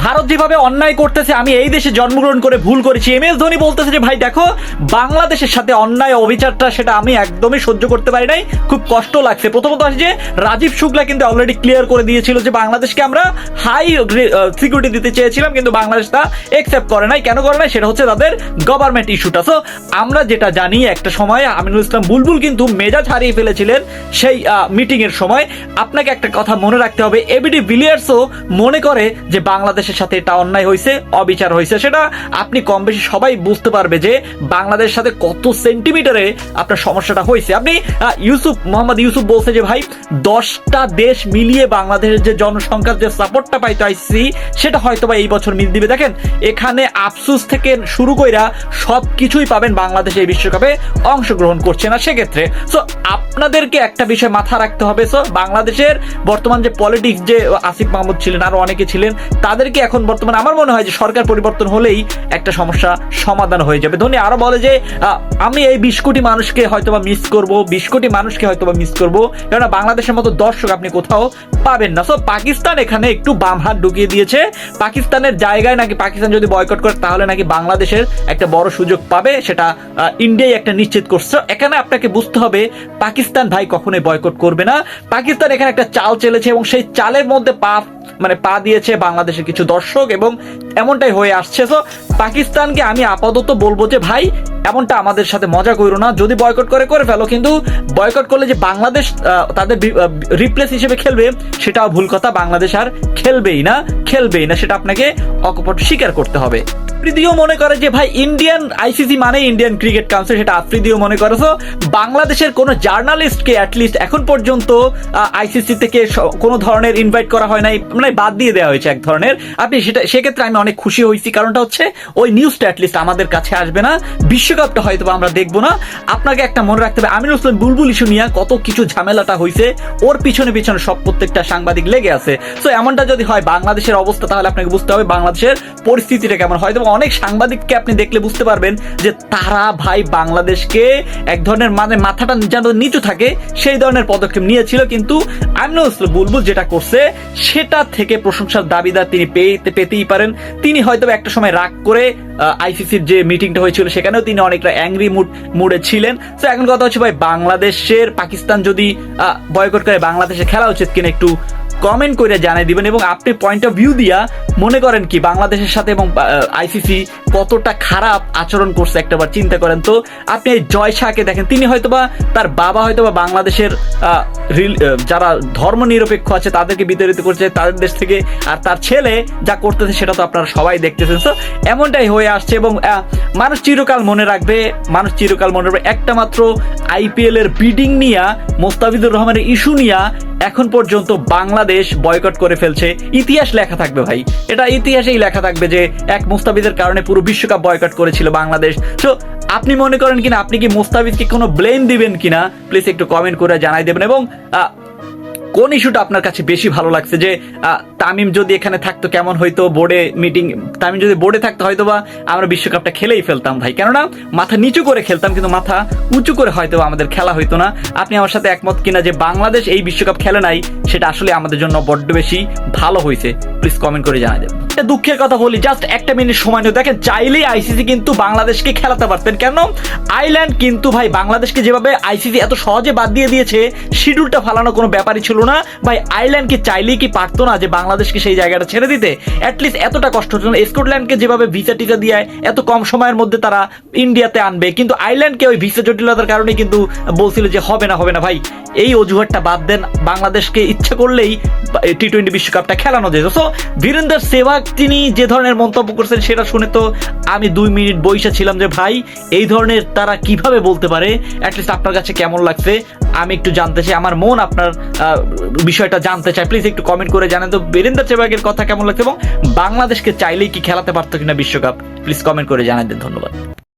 ভারত যেভাবে অন্যায় করতেছে, আমি এই দেশে জন্মগ্রহণ করে ভুল করেছি। এম এস ধোনি বলতেছে যে, ভাই, দেখো, বাংলাদেশের সাথে অন্যায় অবিচারটা সেটা আমি একদমই সহ্য করতে পারি নাই। খুব কষ্ট লাগছে। প্রথমত আছে যে, রাজীব শুক্লা কিন্তু অলরেডি ক্লিয়ার করে দিয়েছিল যে, বাংলাদেশকে আমরা হাই সিকিউরিটি দিতে চেয়েছিলাম, কিন্তু বাংলাদেশ তা একসেপ্ট করে নাই। কেন করে নাই? সেটা হচ্ছে তাদের গভর্নমেন্ট ইস্যুটা সো আমরা যেটা জানি, একটা সময় আমিনুল ইসলাম বুলবুল কিন্তু মেজাজ হারিয়ে ফেলেছিলেন সেই মিটিং এর সময়। আপনাকে একটা কথা মনে রাখতে হবে এবিডি বিলিয়ার্সও মনে করে যে বাংলাদেশের সাথে এটা অন্যায় হয়েছে, অবিচার হয়েছে, সেটা আপনি কম বেশি সবাই বুঝতে পারবে যে বাংলাদেশের সাথে কত সেন্টিমিটারে আপনার সমস্যাটা হয়েছে। আপনি ইউসুফ, মোহাম্মদ ইউসুফ বলছে যে, ভাই, দশটা দেশ মিলিয়ে বাংলাদেশের যে জনসংখ্যার যে সাপোর্টটা পাইতো আইসি সেটা হয়তো বা এই বছর মিল দিবে। দেখেন, এখানে আফসুস থেকে শুরু কইরা সব কিছুই পাবেন বাংলাদেশ এই বিশ্বকাপে অংশগ্রহণ করছে না সেক্ষেত্রে। সো আপনাদেরকে একটা বিষয় মাথা রাখতে হবে সো বাংলাদেশের বর্তমান যে পলিটিক্স যে আসিফ মাহমুদ ছিলেন আরও অনেকে ছিলেন, তাদেরকে এখন বর্তমানে আমার মনে হয় যে সরকার পরিবর্তন হলেই একটা সমস্যা সমাধান হয়ে যাবে। ধনী আরও বলে যে আমি এই বিশ কোটি মানুষকে হয়তোবা মিস করব, বিশ কোটি মানুষকে হয়তোবা মিস করব, কেননা বাংলাদেশের মতো দর্শক আপনি কোথাও পাবেন না। সো পাকিস্তান এখানে একটু বাম হাত ঢুকিয়ে দিয়েছে। পাকিস্তানের জায়গায় নাকি পাকিস্তান যদি বয়কট করে, তাহলে নাকি বাংলাদেশের একটা বড় সুযোগ পাবে, সেটা ইন্ডিয়াই একটা নিশ্চিত করছে। এখানে আপনাকে বুঝতে হবে, পাকিস্তান ভাই কখনোই বয়কট করবে না। পাকিস্তান এখানে একটা চাল চেলেছে এবং সেই চালের মধ্যে পা মানে পা দিয়েছে বাংলাদেশের কিছু দর্শক এবং এমনটাই হয়ে আসছে। তো পাকিস্তানকে আমি আপাতত বলব যে ভাই, এমনটা আমাদের সাথে মজা করো না। যদি বয়কট করে করে ফেলো। কিন্তু বয়কট করলে যে বাংলাদেশ তাদের রিপ্লেস হিসেবে খেলবে, সেটাও ভুল কথা। বাংলাদেশ আর খেলবেই না খেলবেই না। সেটা আপনাকে অকপট স্বীকার করতে হবে। আফ্রিদিও মনে করে যে ভাই ইন্ডিয়ান আইসিসি মানে ইন্ডিয়ান ক্রিকেট কাউন্সিল সেটা আফ্রিদিও মনে করে। তো বাংলাদেশের কোনো জার্নালিস্টকে অ্যাটলিস্ট এখন পর্যন্ত আইসিসি থেকে কোনো ধরনের ইনভাইট করা হয় নাই মানে বাদ দিয়ে দেওয়া হয়েছে এক ধরনের। আপনি সেটা, সেক্ষেত্রে আমি অনেক খুশি হয়েছি। কারণটা হচ্ছে ওই নিউজটা অ্যাটলিস্ট আমাদের কাছে আসবে না। বিশ্বকাপটা হয়তো আমরা দেখব না। আপনাকে একটা মনে রাখতে হবে, আমিনুল ইসলাম বুলবুল ইস্যু নিয়ে কত কিছু ঝামেলাটা হয়েছে ওর পিছনে পিছনে সব প্রত্যেকটা সাংবাদিক লেগে আছে। তো এমনটা যদি হয়, বাংলাদেশের অবস্থা তাহলে আপনাকে বুঝতে হবে, বাংলাদেশের পরিস্থিতিটা কেমন। হয়তো অনেক সাংবাদিককে আপনি দেখলে বুঝতে পারবেন যে তারা ভাই বাংলাদেশকে এক ধরনের মানে মাথাটা যেন নিচু থাকে, সেই ধরনের পদক্ষেপ নিয়েছিল। কিন্তু আমিনুল ইসলাম বুলবুল যেটা করছে, সেটা থেকে প্রশংসার দাবিদার তিনি পেতে পেতেই পারেন। তিনি হয়তো একটা সময় রাগ করে আইসিসির যে মিটিংটা হয়েছিল সেখানেও তিনি অনেকটা অ্যাংরি মুড মুডে ছিলেন। তো এখন কথা হচ্ছে ভাই, বাংলাদেশের, পাকিস্তান যদি বয়কট করে বাংলাদেশে খেলা উচিত কিনা একটু কমেন্ট করে জানিয়ে দিবেন। এবং আপনি পয়েন্ট অফ ভিউ দিয়া মনে করেন কি, বাংলাদেশের সাথে এবং আইসিসি কতটা খারাপ আচরণ করছে একটাবার চিন্তা করেন তো। আপনি জয় শাহকে দেখেন, তিনি হয়তোবা তার বাবা হয়তোবা বাংলাদেশের যারা ধর্ম নিরপেক্ষ আছে, তাদেরকে বিতাড়িত করছে, তাদের দেশ থেকে আর তার ছেলে যা করতেছে, সেটা তো আপনারা সবাই দেখতেছেন। তো এমনটাই হয়ে আসছে এবং মানুষ চিরকাল মনে রাখবে, মানুষ চিরকাল মনে রাখবে, একটা মাত্র আইপিএল এর বিডিং নিয়া, মোস্তাফিজুর রহমানের ইস্যু নিয়া, এখন পর্যন্ত বাংলাদেশ বয়কট করে ফেলছে। ইতিহাস লেখা থাকবে ভাই। এটা ইতিহাসেই লেখা থাকবে যে, এক মুস্তাফিজের কারণে পুরো বিশ্বকাপ বয়কট করেছিল বাংলাদেশ। তো আপনি মনে করেন কিনা, আপনি কি মুস্তাফিজকে কোনো ব্লেম দিবেন কিনা? প্লিজ একটু কমেন্ট করে জানাই দেবেন এবং কোন ইস্যুটা আপনার কাছে বেশি ভালো লাগছে? যে তামিম যদি এখানে থাকতো কেমন হয়তো বোর্ডে মিটিং তামিম যদি বোর্ডে থাকতো হয়তো বা আমরা বিশ্বকাপটা খেলেই ফেলতাম ভাই। কেননা, মাথা নিচু করে খেলতাম, কিন্তু মাথা উঁচু করে হয়তো আমাদের খেলা হইতো না। আপনি আমার সাথে একমত কিনা যে, বাংলাদেশ এই বিশ্বকাপ খেলে নাই, সেটা আসলে আমাদের জন্য বড্ড বেশি ভালো হয়েছে প্লিজ কমেন্ট করে জানাই দেবেন। দুঃখের কথা বলি জাস্ট একটা মিনিট সময় নিয়ে দেখেন, চাইলেই আইসিসি কিন্তু বাংলাদেশকে খেলাতে পারতেন। কেন? আইল্যান্ড কিন্তু ভাই, বাংলাদেশকে যেভাবে আইসিসি এত সহজে বাদ দিয়ে দিয়েছে শিডিউলটা ফালানো কোনো ব্যাপারই ছিল না। ভাই আইল্যান্ডকে চাইলেই কি পারতো না যে বাংলাদেশকে সেই জায়গাটা ছেড়ে দিতে? অ্যাটলিস্ট এতটা কষ্ট হতো না। স্কটল্যান্ডকে যেভাবে ভিসা টিসা দিয়ে এত কম সময়ের মধ্যে তারা ইন্ডিয়াতে আনবে। কিন্তু আইল্যান্ডকে ওই ভিসা জটিলতার কারণে কিন্তু বলছিল যে হবে না হবে না। ভাই এই অজুহাতটা বাদ দেন, বাংলাদেশকে ইচ্ছা করলেই টি টোয়েন্টি বিশ্বকাপটা খেলানো যেত সো বীরেন্দ্র সেবাগ তিনি যে ধরনের মন্তব্য করছেন সেটা শুনে তো আমি দুই মিনিট বইসা ছিলাম যে, ভাই, এই ধরনের তারা কীভাবে বলতে পারে? অ্যাটলিস্ট আপনার কাছে কেমন লাগছে? আমি একটু জানতে চাই, আমার মন আপনার বিষয়টা জানতে চাই প্লিজ একটু কমেন্ট করে জানেন তো, বীরেন্দ্র সেবাগের কথা কেমন লাগছে এবং বাংলাদেশকে চাইলেই কি খেলাতে পারতো কিনা বিশ্বকাপ? প্লিজ কমেন্ট করে জানাই দেন ধন্যবাদ।